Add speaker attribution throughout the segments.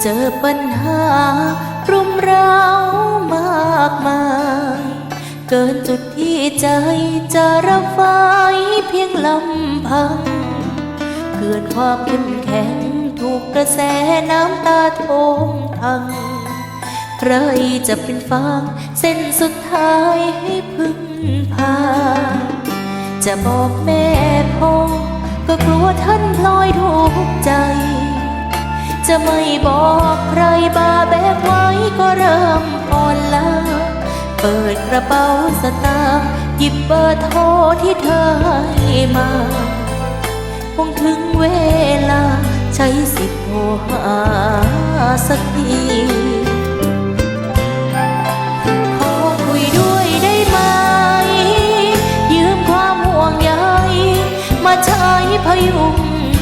Speaker 1: เจอปัญหา รุมเร้ามากมาย เกินจุดที่ใจจะรับไว้เพียงลำพังเกิดความเข้มแข็งถูกกระแสน้ำตาโทมทังใครจะเป็นฟางเส้นสุดท้ายให้พึ่งพา จะบอกแม่พ่อก็กลัวท่านพลอยถูกใจ จะไม่บอกใครบาแบกไว้ก็เริ่มอ่อนล้าเปิดกระเป๋าสตางค์หยิบเบอร์โทรที่เธอให้มาคงถึงเวลาใช้สิทธิ์โทรหาสักทีขอคุยด้วยได้ไหม ยืมความห่วงใยมาใช้พยุง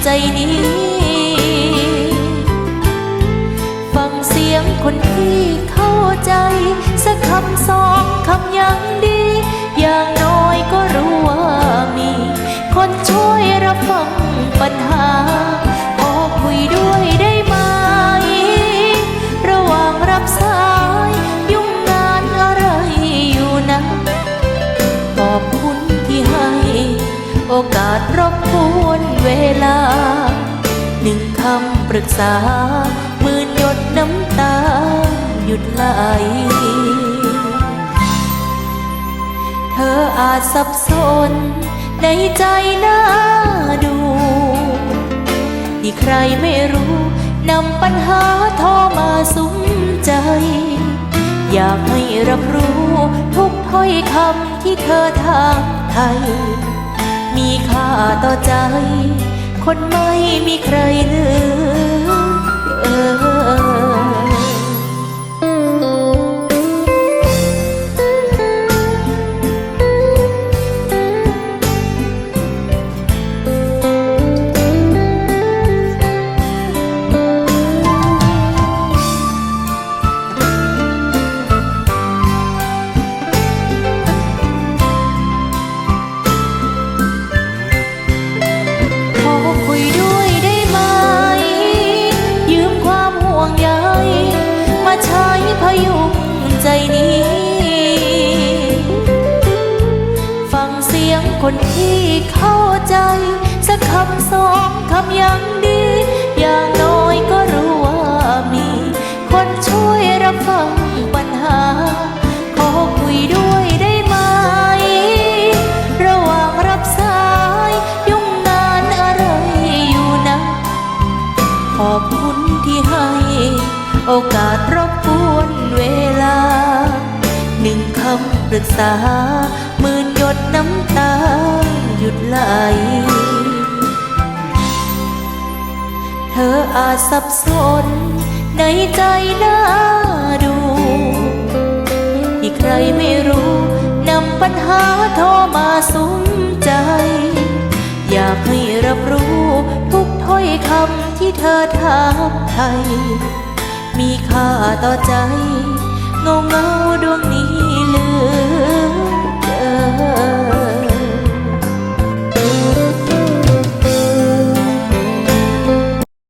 Speaker 1: ใจนี้ ใจ สักคำสองคำยังดี อย่างน้อยก็รู้ว่ามี คนช่วยรับฟังปัญหาขอคุยด้วยได้ไหม ระหว่างรับสาย ยุ่งงานอะไรอยู่นะขอบคุณที่ให้ โอกาสรบกวนเวลา หนึ่งคำปรึกษา ยุดไหล เธออาจสับสนในใจน่าดู ที่ใครไม่รู้นำปัญหาโทรมาสุมใจ อยากให้รับรู้ทุกถ้อยคำที่เธอทางไทย มีค่าต่อใจ คนไม่มีใครเหลือ นี้ ฟังเสียงคนที่เข้าใจ สักคำสองคำยังดี อย่างน้อยก็รู้ว่ามี คนช่วยรับฟังปัญหา ขอคุยด้วยได้ไหม ระหว่างรับสาย ยุ่งงานอะไรอยู่นะ ขอบคุณที่ให้ โอกาสรบกวนเวลา หนึ่งคำปรึกษาหมื่นหยดน้ำตาหยุดไหล เธออาจสับสนในใจน่าดู ที่ใครไม่รู้นำปัญหาโทรมาสุมใจ อยากให้รับรู้ทุกถ้อยคำที่เธอถามไทย มีค่าต่อใจ เงาเงาดวงนี้เหลือ